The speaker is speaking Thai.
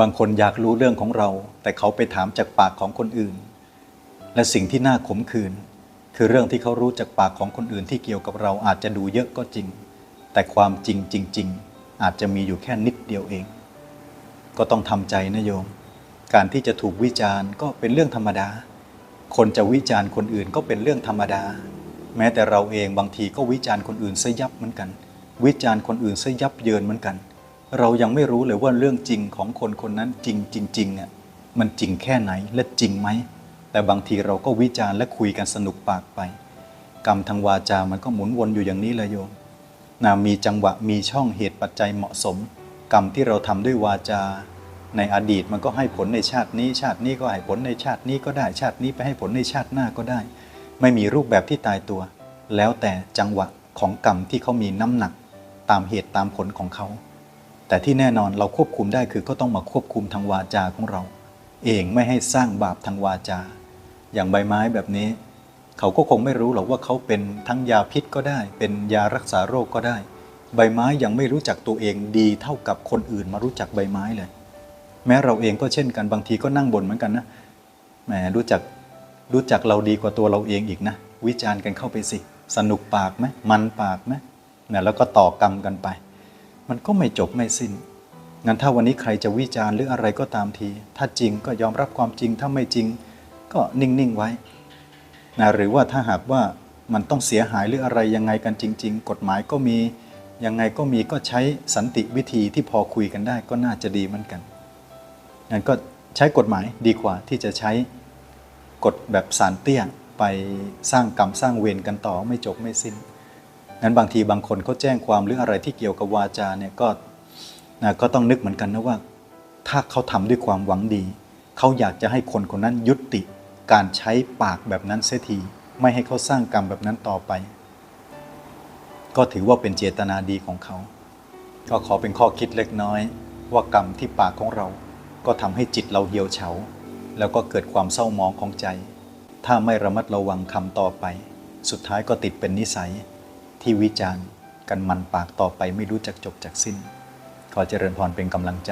บางคนอยากรู้เรื่องของเรา แต่เขาไปถามจากปากของคนอื่น และสิ่งที่น่าขมขื่นคือเรื่องที่เขารู้จากปากของคนอื่นที่เกี่ยวกับเราอาจจะดูเยอะก็จริง แต่ความจริงจริง ๆ อาจจะมีอยู่แค่นิดเดียวเอง ก็ต้องทำใจนะโยม การที่จะถูกวิจารณ์ก็เป็นเรื่องธรรมดา คนจะวิจารณ์คนอื่นก็เป็นเรื่องธรรมดา แม้แต่เราเองบางทีก็วิจารณ์คนอื่นซะยับเหมือนกัน วิจารณ์คนอื่นซะยับเยินเหมือนกัน เรายังไม่รู้เลยว่าเรื่องจริงของคนคนนั้นจริงจริงๆอะมันจริงแค่ไหนและจริงไหม แต่บางทีเราก็วิจารณ์และคุยกันสนุกปากไป กรรมทางวาจา มันก็หมุนวนอยู่อย่างนี้เลยโยมนะมีจังหวะมีช่องเหตุปัจจัยเหมาะสม กรรมที่เราทำด้วยวาจา ในอดีตมันก็ให้ผลในชาตินี้ ชาตินี้ก็ให้ผลในชาตินี้ก็ได้ชาตินี้ไปให้ผลในชาติหน้าก็ได้ ไม่มีรูปแบบที่ตายตัว แล้วแต่จังหวะของกรรมที่เขามีน้ำหนัก ตามเหตุตามผลของเขา แต่ที่แน่นอนเราควบคุมได้คือก็ต้องมาควบคุมทางวาจาของเรา เองไม่ให้สร้างบาปทางวาจา อย่างใบไม้แบบนี้ เขาก็คงไม่รู้หรอกว่าเขาเป็นทั้งยาพิษก็ได้ เป็นยารักษาโรคก็ได้ ใบไม้ยังไม่รู้จักตัวเองดีเท่ากับคนอื่นมารู้จักใบไม้เลย แม้เราเองก็เช่นกันบางทีก็นั่งบ่นเหมือนกันนะแหมรู้จักรู้จักเราดีกว่าตัวเราเองอีกนะ วิจารณ์กันเข้าไปสิ สนุกปากไหมมันปากไหมเนี่ยแล้วก็ต่อกรรมกันไป มันก็ไม่จบไม่สิ้น งั้นถ้าวันนี้ใครจะวิจารณ์หรืออะไรก็ตามที ถ้าจริงก็ยอมรับความจริง ถ้าไม่จริงก็นิ่ง ๆ ไว้นะหรือว่าถ้าหากว่ามันต้องเสียหายหรืออะไรยังไงกันจริง ๆ กฎหมายก็มี ยังไงก็มีก็ใช้สันติวิธีที่พอคุยกันได้ก็น่าจะดีเหมือนกัน งั้นก็ใช้กฎหมายดีกว่าที่จะใช้กฎแบบสารเตี้ยไปสร้างกรรมสร้างเวรกันต่อไม่จบไม่สิ้น งั้นบางทีบางคนเขาแจ้งความหรืออะไรที่เกี่ยวกับวาจาเนี่ยก็นะก็ต้องนึกเหมือนกันนะว่า ถ้าเขาทำด้วยความหวังดี เขาอยากจะให้คนคนนั้นยุติการใช้ปากแบบนั้นเสียทีไม่ให้เขาสร้างกรรมแบบนั้นต่อไป ก็ถือว่าเป็นเจตนาดีของเขา ก็ขอเป็นข้อคิดเล็กน้อย ว่ากรรมที่ปากของเรา ก็ทำให้จิตเราเหี่ยวเฉา แล้วก็เกิดความเศร้าหมองของใจ ถ้าไม่ระมัดระวังคำต่อไป สุดท้ายก็ติดเป็นนิสัย ที่วิจารณ์กันมันปากต่อไปไม่รู้จักจบจากสิ้น ขอเจริญพรเป็นกำลังใจ